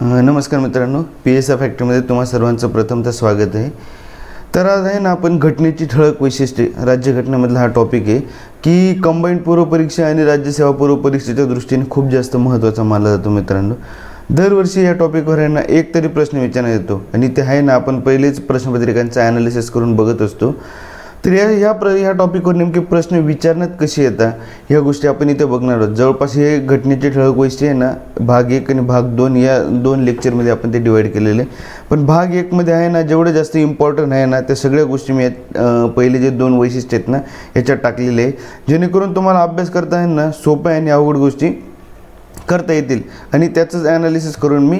नमस्कार मित्रांनो P S F फॅक्टरीमध्ये तुम्हा सर्वांचं प्रथमतः स्वागत आहे. तर आज आहे ना आपण घटनेची ठळक वैशिष्ट्ये. राज्यघटनेमधला हा टॉपिक आहे की कंबाईंड पूर्वपरीक्षा आणि राज्यसेवा पूर्वपरीक्षेच्या दृष्टीने खूप जास्त महत्त्वाचा मानला जातो मित्रांनो. दरवर्षी या टॉपिकवर आहे ना एक तरी प्रश्न विचारण्यात येतो. आणि ते आहे ना आपण पहिलेच प्रश्नपत्रिकांचं ॲनालिसिस करून बघत असतो. तर या ह्या प्र ह्या टॉपिकवर नेमके प्रश्न विचारण्यात कशी येतात? ह्या गोष्टी आपण इथे बघणार आहोत. जवळपास हे घटनेचे ठळक वैशिष्ट्य आहे ना भाग एक आणि भाग दोन या दोन लेक्चरमध्ये आपण ते डिवाईड केलेले. पण भाग एकमध्ये आहे ना जेवढं जास्त इम्पॉर्टंट आहे ना त्या सगळ्या गोष्टी मी पहिले जे दोन वैशिष्ट्य आहेत ना याच्यात टाकलेले आहे. जेणेकरून तुम्हाला अभ्यास करता आहे ना सोप्या आणि अवघड गोष्टी करता येतील. आणि त्याचंच ॲनालिसिस करून मी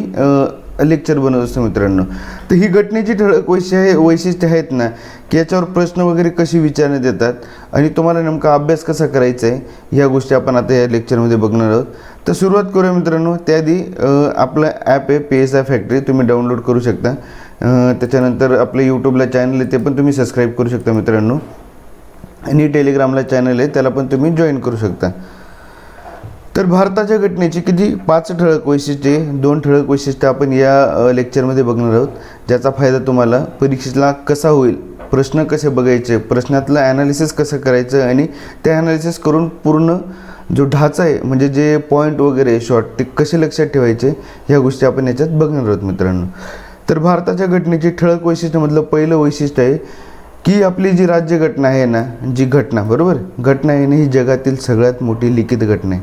लेक्चर बनवत असतो मित्रांनो. तर ही घटनेची ठळक वैशिष्ट्य वैशिष्ट्य आहेत ना की याच्यावर प्रश्न वगैरे कशी विचारण्यात येतात आणि तुम्हाला नेमका अभ्यास कसा करायचा आहे ह्या गोष्टी आपण आता या लेक्चरमध्ये बघणार आहोत. तर सुरुवात करूया मित्रांनो. त्याआधी आपलं ॲप आहे पी एस आय फॅक्टरी तुम्ही डाउनलोड करू शकता. त्याच्यानंतर आपलं यूट्यूबला चॅनल आहे ते पण तुम्ही सबस्क्राईब करू शकता मित्रांनो. आणि टेलिग्रामला चॅनल आहे त्याला पण तुम्ही जॉईन करू शकता. तर भारताच्या घटनेची किती पाच ठळक वैशिष्ट्ये दोन ठळक वैशिष्ट्ये आपण या लेक्चरमध्ये बघणार आहोत. ज्याचा फायदा तुम्हाला परीक्षेला कसा होईल प्रश्न कसे बघायचे प्रश्नातलं ॲनालिसिस कसं करायचं आणि ते ॲनालिसिस करून पूर्ण जो ढाचा आहे म्हणजे जे पॉईंट वगैरे शॉर्ट ते कसे लक्षात ठेवायचे ह्या गोष्टी आपण याच्यात बघणार आहोत मित्रांनो. तर भारताच्या घटनेची ठळक वैशिष्ट्यमधलं पहिलं वैशिष्ट्य आहे की आपली जी राज्यघटना आहे ना जी घटना बरोबर? घटना आहे ना ही जगातील सगळ्यात मोठी लिखित घटना आहे.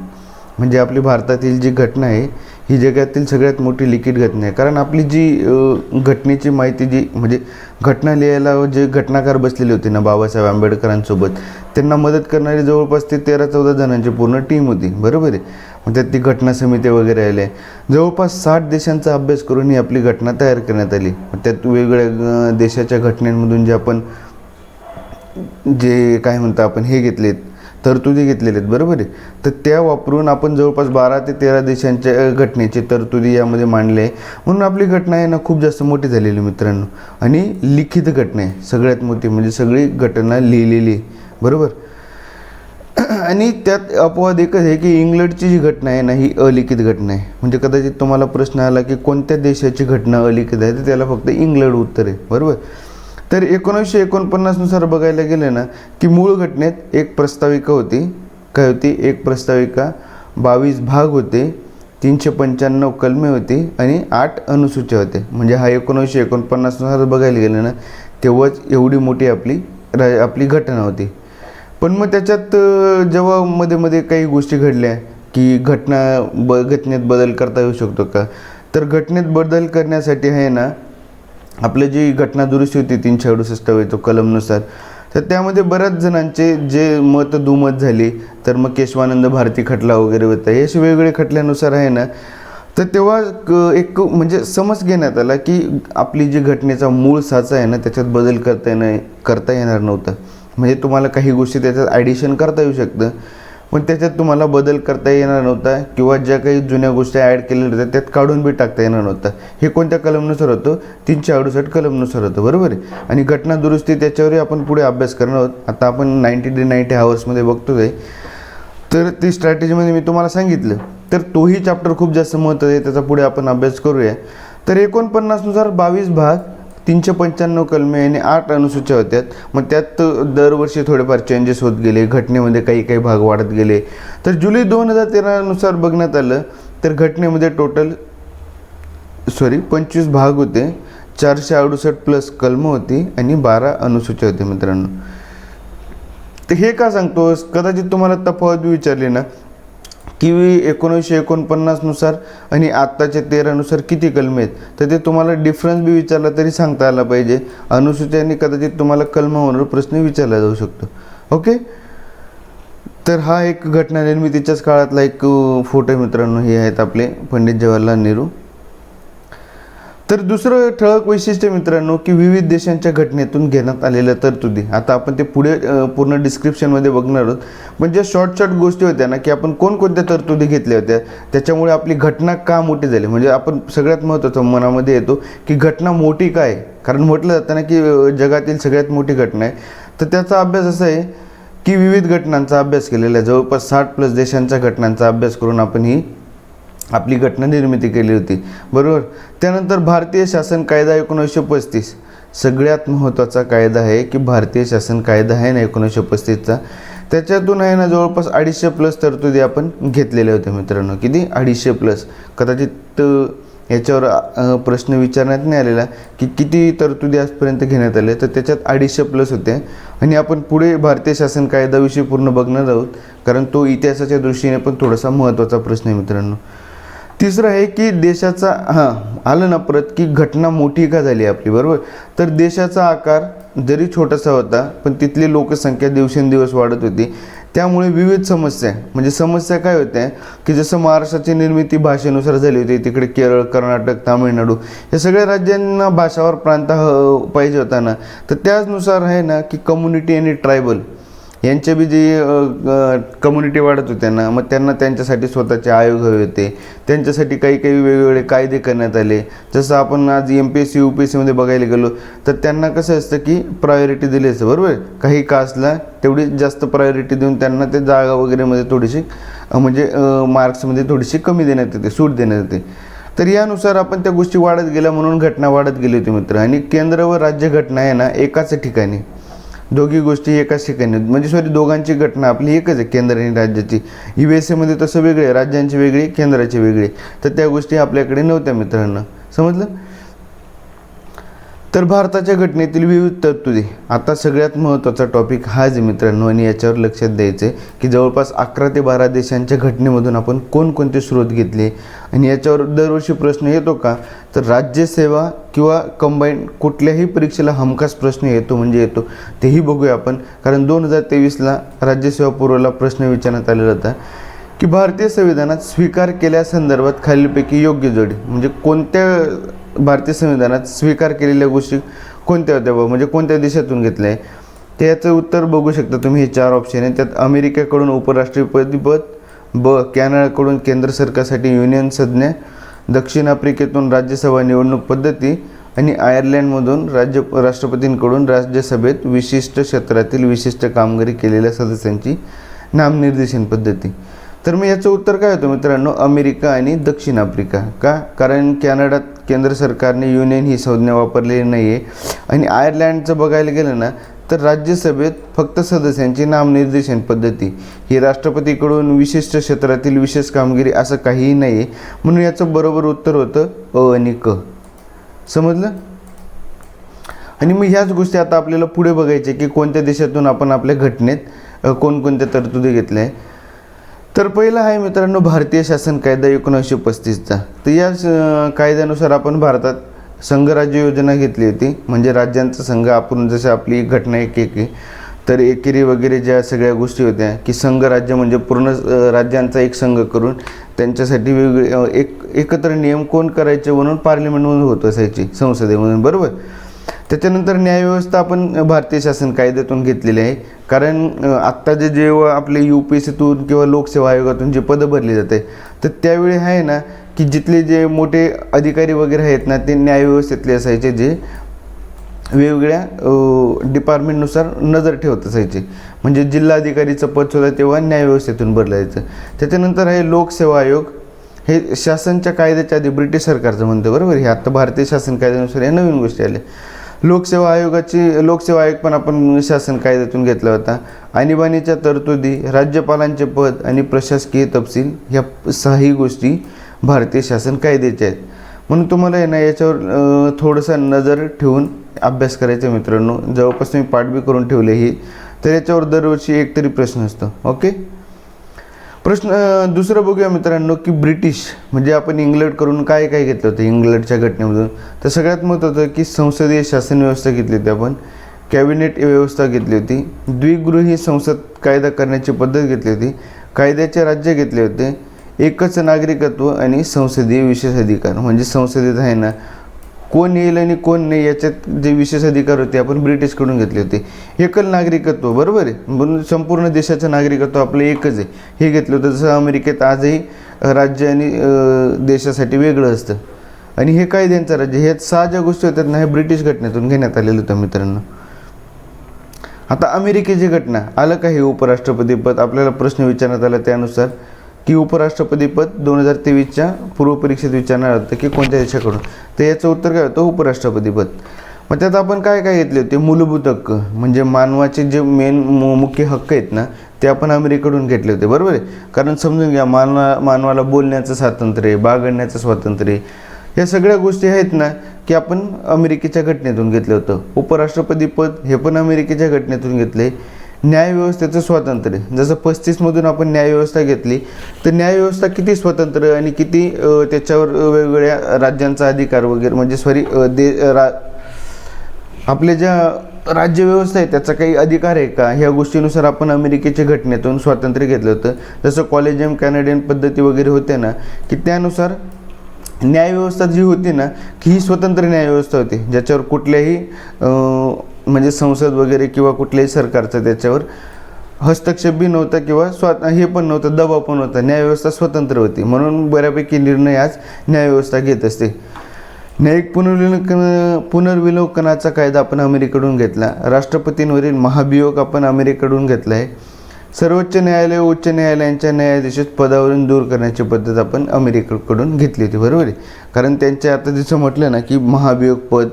म्हणजे आपली भारतातील जी घटना आहे ही जगातील सगळ्यात मोठी लिखित घटना आहे. कारण आपली जी घटनेची माहिती जी म्हणजे घटना लिहायला जे घटनाकार बसलेले होते ना बाबासाहेब आंबेडकरांसोबत त्यांना मदत करणारी जवळपास ते तेरा चौदा जणांची पूर्ण टीम होती. बरोबर आहे? मग त्यात ती घटना समिती वगैरे आल्या. जवळपास साठ देशांचा अभ्यास करून ही आपली घटना तयार करण्यात आली. मग त्यात वेगवेगळ्या देशाच्या घटनेमधून जे आपण जे काय म्हणतो आपण हे घेतलेत. तरतुदी घेतलेले आहेत बरोबर आहे? तर त्या वापरून आपण जवळपास बारा ते तेरा देशांच्या घटनेची घटनेचे तरतुदी यामध्ये मांडले आहे. म्हणून आपली घटना आहे ना खूप जास्त मोठी झालेली मित्रांनो. आणि लिखित घटना आहे सगळ्यात मोठी म्हणजे सगळी घटना लिहिलेली आहे बरोबर? आणि त्यात अपवाद एकच आहे की इंग्लंडची जी घटना आहे ना ही अलिखित घटना आहे. म्हणजे कदाचित तुम्हाला प्रश्न आला की कोणत्या देशाची घटना अलिखित आहे तर त्याला फक्त इंग्लंड उत्तर आहे बरोबर? तर एकोणीसशे एकोणपन्नासनुसार बघायला गेलं ना की मूळ घटनेत एक प्रस्ताविका होती. काय होती? एक प्रस्ताविका बावीस भाग होते तीनशे पंच्याण्णव कलमे होती आणि आठ अनुसूच्या होते. म्हणजे हा एकोणीसशे एकोणपन्नासनुसार बघायला गेलं ना तेव्हाच एवढी मोठी आपली रा आपली घटना होती. पण मग त्याच्यात जेव्हा मध्ये मध्ये काही गोष्टी घडल्या की घटना ब घटनेत बदल करता येऊ शकतो का? तर घटनेत बदल करण्यासाठी आहे ना आपली जी घटना दुरुस्ती होती तीनशे अडुसष्ट तो कलमनुसार. तर त्यामध्ये बऱ्याच जणांचे जे मत दुमत झाली तर मग केशवानंद भारती खटला वगैरे होता. हे असे वेगवेगळे खटल्यानुसार आहे ना तर तेव्हा एक म्हणजे समज घेण्यात आला की आपली जी घटनेचा मूळ साचा आहे ना त्याच्यात बदल करता येणं करता येणार नव्हतं. म्हणजे तुम्हाला काही गोष्टी त्याच्यात ॲडिशन करता येऊ शकतं. पण त्याच्यात तुम्हाला बदल करता येणार नव्हता किंवा ज्या काही जुन्या गोष्टी ॲड केलेल्या होत्या त्यात काढून बी टाकता येणार नव्हता. हे कोणत्या कलमनुसार होतं? तीनशे अडुसष्ट कलमनुसार होतं बरोबर आहे? आणि घटना दुरुस्ती त्याच्यावरही आपण पुढे अभ्यास करणार आहोत. आता आपण नाईन्टी डे नाईन्टी हावर्समध्ये बघतो आहे तर ती स्ट्रॅटेजीमध्ये मी तुम्हाला सांगितलं. तर तोही चॅप्टर खूप जास्त महत्त्व आहे त्याचा पुढे आपण अभ्यास करूया. तर एकोणपन्नासनुसार बावीस भाग तीनशे पंच्याण्णव कलमे आणि आठ अनुसूच्या होत्यात. मग त्यात दरवर्षी थोडेफार चेंजेस होत गेले घटनेमध्ये काही काही भाग वाढत गेले. तर जुलै दोन हजार तेरानुसार बघण्यात आलं तर घटनेमध्ये टोटल सॉरी पंचवीस भाग होते. चारशे अडुसष्ट प्लस कलमं होती आणि बारा अनुसूच्या होते मित्रांनो. तर हे का सांगतोस? कदाचित तुम्हाला तफावत बी विचारली ना. की एकोणीसशे एकोणपन्नासनुसार आणि आत्ताच्या तेरानुसार किती कलमे आहेत? तर ते तुम्हाला डिफरन्स बी विचारला तरी सांगता आला पाहिजे. अनुसूच्याने कदाचित तुम्हाला कलमावर प्रश्न विचारला जाऊ शकतो. ओके तर हा एक घटना निर्मितीच्याच काळातला एक फोटो मित्रांनो. हे आहेत आपले पंडित जवाहरलाल नेहरू. तर दुसरं ठळक वैशिष्ट्य मित्रांनो की विविध देशांच्या घटनेतून घेण्यात आलेल्या तरतुदी. आता आपण ते पुढे पूर्ण डिस्क्रिप्शनमध्ये बघणार आहोत. पण ज्या शॉर्ट शॉर्ट गोष्टी होत्या ना की आपण कोणकोणत्या तरतुदी घेतल्या होत्या त्याच्यामुळे आपली घटना का मोठी झाली? म्हणजे आपण सगळ्यात महत्त्वाचं मनामध्ये येतो की घटना मोठी काय आहे? कारण म्हटलं जातं ना की जगातील सगळ्यात मोठी घटना आहे. तर त्याचा अभ्यास असा आहे की विविध घटनांचा अभ्यास केलेला आहे. जवळपास साठ प्लस देशांच्या घटनांचा अभ्यास करून आपण ही आपली घटना निर्मिती केली होती. बरोबर? त्यानंतर भारतीय शासन कायदा एकोणीसशे पस्तीस. सगळ्यात महत्त्वाचा कायदा आहे की भारतीय शासन कायदा आहे ना एकोणीसशे पस्तीसचा. त्याच्यातून आहे ना जवळपास अडीचशे प्लस तरतुदी आपण घेतलेल्या होत्या मित्रांनो. किती? अडीचशे प्लस कदाचित याच्यावर प्रश्न विचारण्यात नाही आलेला की किती तरतुदी आजपर्यंत घेण्यात आले तर त्याच्यात अडीचशे प्लस होते आणि आपण पुढे भारतीय शासन कायद्याविषयी पूर्ण बघणार आहोत. कारण तो इतिहासाच्या दृष्टीने पण थोडासा महत्त्वाचा प्रश्न आहे मित्रांनो. तिसरं आहे की देशाचा हां आलं ना परत की घटना मोठी का झाली आपली बरोबर? तर देशाचा आकार जरी छोटासा होता पण तिथली लोकसंख्या दिवसेंदिवस वाढत होती. त्यामुळे विविध समस्या म्हणजे समस्या काय होत्या की जसं महाराष्ट्राची निर्मिती भाषेनुसार झाली होती तिकडे केरळ कर्नाटक तामिळनाडू या सगळ्या राज्यांना भाषावर प्रांत ह- पाहिजे होता ना. तर त्याचनुसार आहे ना की कम्युनिटी आणि ट्रायबल यांच्या बी जे कम्युनिटी वाढत होत्या ना मग त्यांना त्यांच्यासाठी स्वतःचे आयोग हवे होते. त्यांच्यासाठी काही काही वेगवेगळे कायदे करण्यात आले. जसं आपण आज M P S C U P S सीमध्ये बघायला गेलो तर त्यांना कसं असतं की प्रायोरिटी दिली असतं बरोबर? काही कास्टला तेवढी जास्त प्रायोरिटी देऊन त्यांना ते जागा वगैरेमध्ये थोडीशी म्हणजे मार्क्समध्ये थोडीशी कमी देण्यात येते सूट देण्यात येते. तर यानुसार आपण त्या गोष्टी वाढत गेल्या म्हणून घटना वाढत गेली होती मित्र. आणि केंद्र व राज्य घटना आहे ना एकाच ठिकाणी. दोघी गोष्टी एकाच ठिकाणी म्हणजे सॉरी दोघांची घटना आपली एकच आहे केंद्र आणि राज्याची. यू एस एमध्ये तसं वेगळे आहे. राज्यांची वेगळी केंद्राची वेगळी. तर त्या गोष्टी आपल्याकडे नव्हत्या मित्रांनो. समजलं? तर भारताच्या घटनेतील विविध तरतुदी. आता सगळ्यात महत्त्वाचा टॉपिक हाच मित्रांनो आणि याच्यावर लक्षात द्यायचं आहे की जवळपास अकरा ते बारा देशांच्या घटनेमधून आपण कोणकोणते स्रोत घेतले आणि याच्यावर दरवर्षी प्रश्न येतो का? तर राज्यसेवा किंवा कंबाईन कुठल्याही परीक्षेला हमखास प्रश्न येतो म्हणजे येतो. तेही बघूया आपण. कारण दोन हजार तेवीसला राज्यसेवा पूर्वला प्रश्न विचारण्यात आलेला होता की भारतीय संविधानात स्वीकार केल्यासंदर्भात खालीलपैकी योग्य जोडी म्हणजे कोणत्या भारतीय संविधानात स्वीकार केलेल्या गोष्टी कोणत्या होत्या बघ? म्हणजे कोणत्या देशातून घेतल्या? आहे त्याचं उत्तर बघू शकता तुम्ही हे चार ऑप्शन आहे त्यात अमेरिकेकडून उपराष्ट्रपतीपद ब कॅनडाकडून केंद्र सरकारसाठी युनियन संज्ञा दक्षिण आफ्रिकेतून राज्यसभा निवडणूक पद्धती आणि आयर्लंडमधून राज्य राष्ट्रपतींकडून राज्यसभेत विशिष्ट क्षेत्रातील विशिष्ट कामगिरी केलेल्या सदस्यांची नामनिर्देशन पद्धती. तर मग याचं उत्तर काय होतं मित्रांनो? अमेरिका आणि दक्षिण आफ्रिका. का? कारण कॅनडात केंद्र सरकारने युनियन ही संज्ञा वापरलेली नाही आहे आणि आयर्लंडचं बघायला गेलं ना तर राज्यसभेत फक्त सदस्यांची नामनिर्देशन पद्धती. ही राष्ट्रपतीकडून विशिष्ट क्षेत्रातील विशेष कामगिरी असं काहीही नाही आहे म्हणून याचं बरोबर उत्तर होतं अ आणि क. समजलं? आणि मग ह्याच गोष्टी आता आपल्याला पुढे बघायच्या की कोणत्या देशातून आपण आपल्या घटनेत कोणकोणत्या तरतुदी घेतल्या आहे तर पहिला आहे मित्रांनो भारतीय शासन कायदा एकोणीसशे पस्तीसचा. तर या कायद्यानुसार आपण भारतात संघराज्य योजना घेतली होती. म्हणजे राज्यांचा संघ आपण जसं आपली घटना एक एक तर एकेरी वगैरे ज्या सगळ्या गोष्टी होत्या की संघराज्य म्हणजे पूर्ण राज्यांचा एक संघ करून त्यांच्यासाठी वेगळे एक एकत्र नियम कोण करायचे म्हणून पार्लिमेंटमधून होत असायची संसदेमधून बरोबर? त्याच्यानंतर न्यायव्यवस्था आपण भारतीय शासन कायद्यातून घेतलेली आहे. कारण आत्ता जे जेव्हा आपले यू पी एस सीतून किंवा लोकसेवा आयोगातून जे पदं भरली जाते तर त्यावेळी आहे ना की जिथले जे मोठे अधिकारी वगैरे आहेत ना ते न्यायव्यवस्थेतले असायचे जे वेगवेगळ्या डिपार्टमेंटनुसार नजर ठेवत असायचे. म्हणजे जिल्हाधिकारीचं पदसुद्धा तेव्हा न्यायव्यवस्थेतून भरलं जायचं. त्याच्यानंतर आहे लोकसेवा आयोग. हे शासनच्या कायद्याच्या आधी ब्रिटिश सरकारचं म्हणतं बरोबर? हे आता भारतीय शासन कायद्यानुसार या नवीन गोष्टी आल्या. लोकसेवा आयोगाची लोकसेवा आयोग पण आपण शासन कायद्यातून घेतला होता. आणीबाणीच्या तरतुदी राज्यपालांचे पद आणि प्रशासकीय तपशील ह्या सहाही गोष्टी भारतीय शासन कायद्याच्या आहेत. म्हणून तुम्हाला आहे ना याच्यावर थोडंसं नजर ठेवून अभ्यास करायचा मित्रांनो. जवळपास तुम्ही पाठबी करून ठेवले ही. तर याच्यावर दरवर्षी एक तरी प्रश्न असतो. ओके? प्रश्न दुसरं बघूया मित्रांनो की ब्रिटिश म्हणजे आपण इंग्लंडकडून काय काय घेतलं होतं इंग्लंडच्या घटनेमधून? तर सगळ्यात महत्त्वाचं की संसदीय शासन व्यवस्था घेतली होती आपण. कॅबिनेट व्यवस्था घेतली होती. द्विगृही संसद कायदा करण्याची पद्धत घेतली होती. कायद्याचे राज्य घेतले होते. एकच नागरिकत्व आणि संसदीय विशेष अधिकार म्हणजे संसदेत आहे ना कोण येईल आणि कोण नाही याच्यात जे विशेष अधिकार होते आपण ब्रिटिशकडून घेतले होते. एकल नागरिकत्व बरोबर आहे? म्हणून संपूर्ण देशाचं नागरिकत्व आपलं एकच आहे. हे घेतलं होतं जसं अमेरिकेत आजही राज्य आणि देशासाठी वेगळं असतं. आणि हे कायद्यांचं राज्य हे सहा ज्या गोष्टी होत्या ना हे ब्रिटिश घटनेतून घेण्यात आलेलं होतं मित्रांनो. आता अमेरिकेची घटना आलं का हे उपराष्ट्रपती पद? आपल्याला प्रश्न विचारण्यात आला त्यानुसार. की उपराष्ट्रपती पद दोन हजार तेवीसच्या पूर्वपरीक्षेत विचारणार होतं की कोणत्या देशाकडून? तर याचं उत्तर काय होतं? उपराष्ट्रपती पद. मग त्यात आपण काय काय घेतले होते? मूलभूत हक्क म्हणजे मानवाचे जे मेन मुख्य हक्क आहेत ना ते आपण अमेरिकेकडून घेतले होते. बरोबर आहे? कारण समजून घ्या मानवा मानवाला बोलण्याचं स्वातंत्र्य बागडण्याचं स्वातंत्र्य या सगळ्या गोष्टी आहेत ना की आपण अमेरिकेच्या घटनेतून घेतलं होतं. उपराष्ट्रपती पद हे पण अमेरिकेच्या घटनेतून घेतले. न्यायव्यवस्थेचं स्वातंत्र्य. जसं पस्तीसमधून आपण न्यायव्यवस्था घेतली तर न्यायव्यवस्था किती स्वतंत्र आणि किती त्याच्यावर वेगवेगळ्या राज्यांचा अधिकार वगैरे म्हणजे सॉरी दे रा आपल्या ज्या राज्यव्यवस्था आहे त्याचा काही अधिकार आहे का? ह्या गोष्टीनुसार आपण अमेरिकेच्या घटनेतून स्वातंत्र्य घेतलं होतं. जसं कॉलेजियम कॅनेडियन पद्धती वगैरे होत्या ना की त्यानुसार न्यायव्यवस्था जी होती ना की ही स्वतंत्र न्यायव्यवस्था होती ज्याच्यावर कुठल्याही म्हणजे संसद वगैरे किंवा कुठल्याही सरकारचं त्याच्यावर हस्तक्षेप बी नव्हता किंवा स्वा हे पण नव्हतं दबाव पण होता न्यायव्यवस्था स्वतंत्र होती. म्हणून बऱ्यापैकी निर्णय आज न्यायव्यवस्था घेत असते. न्यायिक पुनर्विलोकन पुनर्विलोकनाचा कायदा आपण अमेरिकेकडून घेतला. राष्ट्रपतींवरील महाभियोग आपण अमेरिकेकडून घेतला आहे सर्वोच्च न्यायालय उच्च न्यायालयांच्या न्यायाधीश पदावरून दूर करण्याची पद्धत आपण अमेरिकेकडून घेतली होती. बरोबर आहे? कारण त्यांच्या आता जसं म्हटलं ना की महाभियोग पद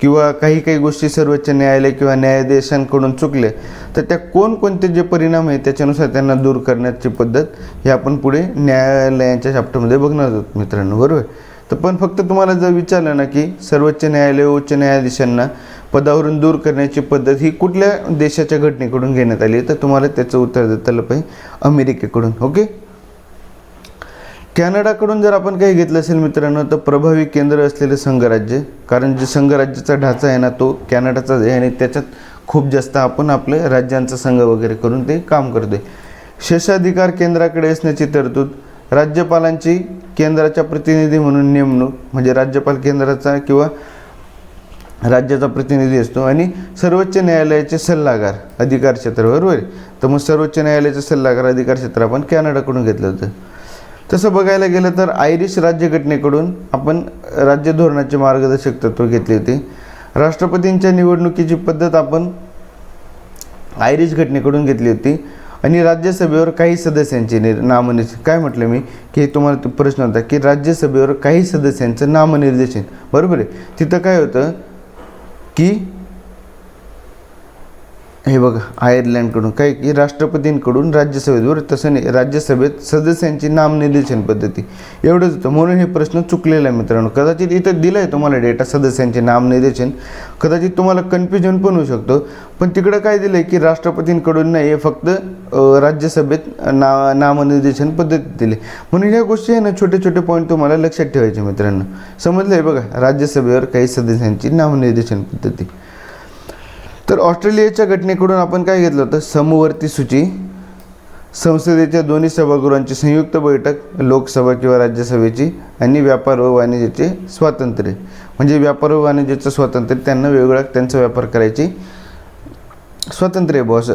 किंवा काही काही गोष्टी सर्वोच्च न्यायालय किंवा न्यायाधीशांकडून चुकले तर त्या कोणकोणते जे परिणाम आहे त्याच्यानुसार त्यांना दूर करण्याची पद्धत हे आपण पुढे न्यायालयांच्या चॅप्टरमध्ये बघणार आहोत मित्रांनो बरोबर? तर पण फक्त तुम्हाला जर विचारलं ना की सर्वोच्च न्यायालय उच्च न्यायाधीशांना पदावरून दूर करण्याची पद्धत ही कुठल्या देशाच्या घटनेकडून घेण्यात आली तर तुम्हाला त्याचं उत्तर देता आलं पाहिजे अमेरिकेकडून ओके? कॅनडाकडून जर आपण काही घेतलं असेल मित्रांनो तर प्रभावी केंद्र असलेले संघराज्य. कारण जे संघराज्याचा ढाचा आहे ना तो कॅनडाचाच आहे आणि त्याच्यात खूप जास्त आपण आपले राज्यांचा संघ वगैरे करून ते काम करतोय. शेषाधिकार केंद्राकडे असण्याची तरतूद राज्यपालांची केंद्राच्या प्रतिनिधी म्हणून नेमणूक म्हणजे राज्यपाल केंद्राचा किंवा राज्याचा प्रतिनिधी असतो आणि सर्वोच्च न्यायालयाचे सल्लागार अधिकार क्षेत्र बरोबर आहे तर मग सर्वोच्च न्यायालयाचे सल्लागार अधिकार क्षेत्र आपण कॅनडाकडून घेतलं होतं. तसं बघायला गेलं तर आयरिश राज्यघटनेकडून आपण राज्य धोरणाचे मार्गदर्शक तत्व घेतले होते. राष्ट्रपतींच्या निवडणुकीची पद्धत आपण आयरिश घटनेकडून घेतली होती. आणि राज्यसभेवर काही सदस्यांचे निर नामनिर्देशन काय म्हटलं मी? की तुम्हाला प्रश्न होता की राज्यसभेवर काही सदस्यांचं नामनिर्देशन बरोबर आहे? तिथं काय होतं की हे बघा आयर्लंडकडून काही की राष्ट्रपतींकडून राज्यसभेत बरं तसं नाही राज्यसभेत सदस्यांची नामनिर्देशन पद्धती. एवढंच होतं. म्हणून हे प्रश्न चुकलेला आहे मित्रांनो. कदाचित इथं दिलं आहे तुम्हाला डेटा सदस्यांचे नामनिर्देशन. कदाचित तुम्हाला कन्फ्युजन पण होऊ शकतो. पण तिकडं काय दिलं आहे की राष्ट्रपतींकडून नाही हे फक्त राज्यसभेत ना नामनिर्देशन पद्धती दिली. म्हणून ह्या गोष्टी आहे ना छोटे छोटे पॉईंट तुम्हाला लक्षात ठेवायचे मित्रांनो. समजलं आहे बघा राज्यसभेवर काही सदस्यांची नामनिर्देशन पद्धती. तर ऑस्ट्रेलियाच्या घटनेकडून आपण काय घेतलं होतं? समवर्ती सूची. संसदेच्या दोन्ही सभागृहांची संयुक्त बैठक लोकसभा किंवा राज्यसभेची आणि व्यापार व वाणिज्याचे स्वातंत्र्य. म्हणजे व्यापार व वाणिज्याचं स्वातंत्र्य त्यांना वेगवेगळ्या त्यांचा व्यापार करायची स्वातंत्र्य आहे असं.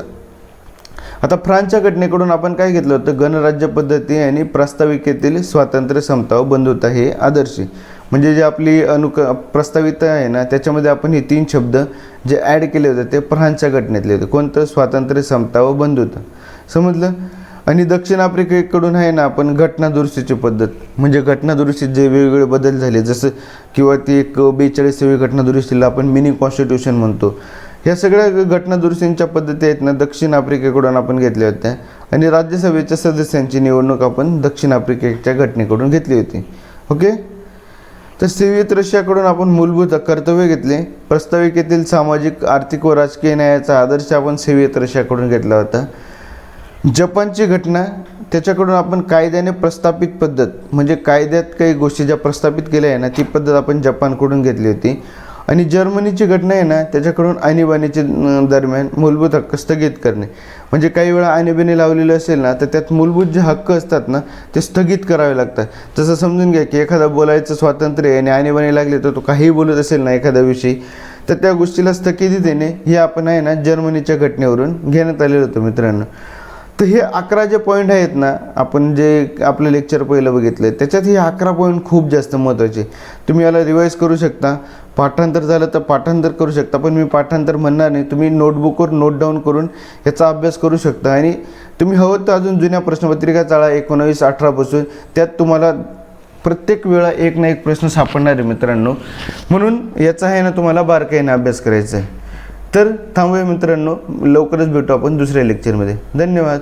आता फ्रान्सच्या घटनेकडून आपण काय घेतलं होतं? गणराज्य पद्धती आणि प्रास्ताविकेतील स्वातंत्र्य समता व बंधुता हे आदर्श आहे. म्हणजे जे आपली अनुक प्रस्तावित आहे ना त्याच्यामध्ये आपण हे तीन शब्द जे ॲड केले होते ते फ्रान्सच्या घटनेतले होते. कोणतं? स्वातंत्र्य समता व बंधुत्व. समजलं आणि दक्षिण आफ्रिकेकडून आहे ना आपण घटनादुरुस्तीची पद्धत म्हणजे घटनादुरुस्तीत जे वेगवेगळे बदल झाले जसं किंवा ती एक बेचाळीसावी घटनादुरुस्तीला आपण मिनी कॉन्स्टिट्यूशन म्हणतो. ह्या सगळ्या घटनादुरुस्तींच्या पद्धती आहेत ना दक्षिण आफ्रिकेकडून आपण घेतल्या होत्या. आणि राज्यसभेच्या सदस्यांची निवडणूक आपण दक्षिण आफ्रिकेच्या घटनेकडून घेतली होती. ओके? तर सोव्हिएत रशियाकडून आपण मूलभूत कर्तव्य घेतले. प्रस्ताविकेतील सामाजिक आर्थिक व राजकीय न्यायाचा आदर्श आपण सोव्हिएत रशियाकडून घेतला होता. जपानची घटना त्याच्याकडून आपण कायद्याने प्रस्थापित पद्धत म्हणजे कायद्यात काही गोष्टी ज्या प्रस्थापित केल्या आहे ना ती पद्धत आपण जपानकडून घेतली होती. आणि जर्मनीची घटना आहे ना त्याच्याकडून आणीबाणीचे दरम्यान मूलभूत हक्क स्थगित करणे. म्हणजे काही वेळा आणीबाणी लावलेले असेल ना तर त्यात मूलभूत जे हक्क असतात ना ते स्थगित करावे लागतात. जसं समजून घ्या की एखादा बोलायचं स्वातंत्र्य आहे आणि आणीबाणी लागली तर तो काहीही बोलत असेल ना एखाद्या विषयी तर त्या गोष्टीला स्थगिती देणे हे आपण आहे ना जर्मनीच्या घटनेवरून घेण्यात आलेलं होतं मित्रांनो. तर हे अकरा जे पॉईंट आहेत ना आपण जे आपलं लेक्चर पहिलं बघितलं त्याच्यात हे अकरा पॉईंट खूप जास्त महत्त्वाचे. तुम्ही याला रिवाईज करू शकता. पाठांतर झालं तर पाठांतर करू शकता पण मी पाठांतर म्हणणार नाही. तुम्ही नोटबुकवर नोट डाऊन करून याचा अभ्यास करू शकता. आणि तुम्ही हवं तर अजून जुन्या प्रश्नपत्रिका चाळा एकोणावीस अठरापासून त्यात तुम्हाला प्रत्येक वेळा एक ना एक प्रश्न सापडणार आहे मित्रांनो. म्हणून याचा आहे ना तुम्हाला बारकाईने अभ्यास करायचा आहे. तर थांबूया मित्रांनो. लवकरच भेटू आपण दुसऱ्या लेक्चरमध्ये धन्यवाद.